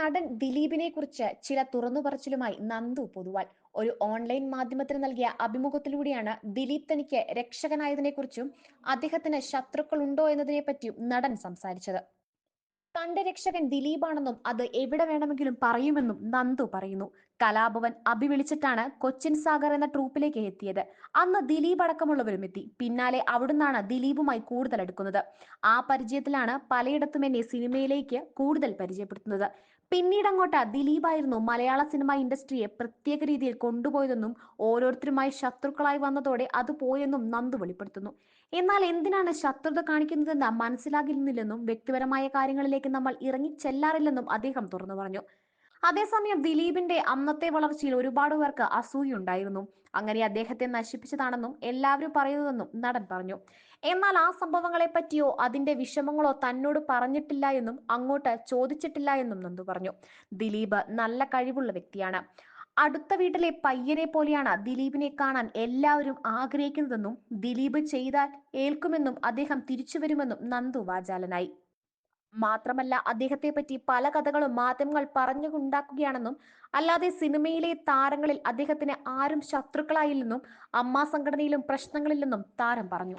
നടൻ ദിലീപിനെ കുറിച്ച് ചില തുറന്നുപറച്ചിലുമായി നന്ദു പൊതുവാൾ. ഒരു ഓൺലൈൻ മാധ്യമത്തിന് നൽകിയ അഭിമുഖത്തിലൂടെയാണ് ദിലീപ് തനിക്ക് രക്ഷകനായതിനെ കുറിച്ചും അദ്ദേഹത്തിന് ശത്രുക്കൾ ഉണ്ടോ എന്നതിനെ പറ്റിയും നടൻ സംസാരിച്ചത്. തന്റെ രക്ഷകൻ ദിലീപാണെന്നും അത് എവിടെ വേണമെങ്കിലും പറയുമെന്നും നന്ദു പറയുന്നു. കലാഭവൻ അഭിവിളിച്ചിട്ടാണ് കൊച്ചിൻ സാഗർ എന്ന ട്രൂപ്പിലേക്ക് എത്തിയത്. അന്ന് ദിലീപ് അടക്കമുള്ളവരും എത്തി. പിന്നാലെ അവിടുന്നാണ് ദിലീപുമായി കൂടുതൽ അടുക്കുന്നത്. ആ പരിചയത്തിലാണ് പലയിടത്തും എന്നെ സിനിമയിലേക്ക് കൂടുതൽ പരിചയപ്പെടുത്തുന്നത്. പിന്നീട് അങ്ങോട്ട് ദിലീപായിരുന്നു മലയാള സിനിമ ഇൻഡസ്ട്രിയെ പ്രത്യേക രീതിയിൽ കൊണ്ടുപോയതെന്നും ഓരോരുത്തരുമായി ശത്രുക്കളായി വന്നതോടെ അത് പോയെന്നും നന്ദു വെളിപ്പെടുത്തുന്നു. എന്നാൽ എന്തിനാണ് ശത്രുത കാണിക്കുന്നതെന്ന് മനസ്സിലാകുന്നില്ലെന്നും വ്യക്തിപരമായ കാര്യങ്ങളിലേക്ക് നമ്മൾ ഇറങ്ങി ചെല്ലാറില്ലെന്നും അദ്ദേഹം തുറന്നു പറഞ്ഞു. അതേസമയം ദിലീപിന്റെ അന്നത്തെ വളർച്ചയിൽ ഒരുപാട് പേർക്ക് അസൂയുണ്ടായിരുന്നു അങ്ങനെ അദ്ദേഹത്തെ നശിപ്പിച്ചതാണെന്നും എല്ലാവരും പറയുന്നതെന്നും നടൻ പറഞ്ഞു. എന്നാൽ ആ സംഭവങ്ങളെ പറ്റിയോ അതിന്റെ വിഷമങ്ങളോ തന്നോട് പറഞ്ഞിട്ടില്ല എന്നും അങ്ങോട്ട് ചോദിച്ചിട്ടില്ല എന്നും നന്ദു പറഞ്ഞു. ദിലീപ് നല്ല കഴിവുള്ള വ്യക്തിയാണ്. അടുത്ത വീട്ടിലെ പയ്യനെ പോലെയാണ് ദിലീപിനെ കാണാൻ എല്ലാവരും ആഗ്രഹിക്കുന്നതെന്നും ദിലീപ് ചെയ്താൽ ഏൽക്കുമെന്നും അദ്ദേഹം തിരിച്ചു വരുമെന്നും നന്ദു വാചാലനായി. മാത്രമല്ല അദ്ദേഹത്തെ പറ്റി പല കഥകളും മാധ്യമങ്ങൾ പറഞ്ഞുണ്ടാക്കുകയാണെന്നും അല്ലാതെ സിനിമയിലെ താരങ്ങളിൽ അദ്ദേഹത്തിന് ആരും ശത്രുക്കളായില്ലെന്നും അമ്മ സംഘടനയിലും പ്രശ്നങ്ങളില്ലെന്നും താരം പറഞ്ഞു.